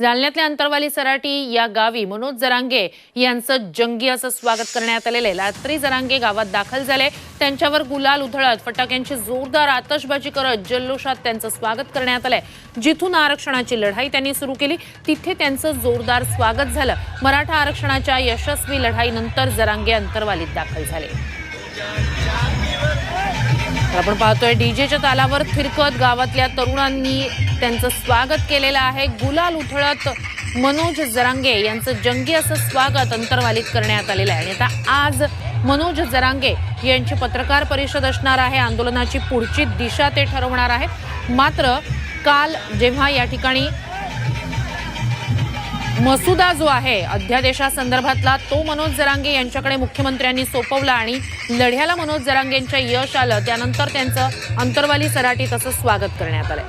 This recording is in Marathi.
जालन्यातल्या अंतरवाली सराटी या गावी मनोज जरांगे यांचं जंगी असं स्वागत करण्यात आलेलं आहे. रात्री जरांगे गावात दाखल झाले. त्यांच्यावर गुलाल उधळत फटाक्यांची जोरदार आतषबाजी करत जल्लोषात त्यांचं स्वागत करण्यात आलंय. जिथून आरक्षणाची लढाई त्यांनी सुरू केली तिथे त्यांचं जोरदार स्वागत झालं. मराठा आरक्षणाच्या यशस्वी लढाईनंतर जरांगे अंतरवालीत दाखल झाले. आपण पाहतोय डीजेच्या तालावर फिरकत गावातल्या तरुणांनी त्यांचं स्वागत केलेलं आहे. गुलाल उथळत मनोज जरांगे यांचं जंगी असं स्वागत अंतर्वालित करण्यात आलेलं आहे. आणि आता आज मनोज जरांगे यांची पत्रकार परिषद असणार आहे. आंदोलनाची पुढची दिशा ते ठरवणार आहेत. मात्र काल जेव्हा या ठिकाणी मसुदा जो आहे अध्यादेशासंदर्भातला तो मनोज जरांगे यांच्याकडे मुख्यमंत्र्यांनी सोपवला आणि लढ्याला मनोज जरांगेंच्या यश आलं. त्यानंतर त्यांचं अंतरवाली सराटी तसं स्वागत करण्यात आलं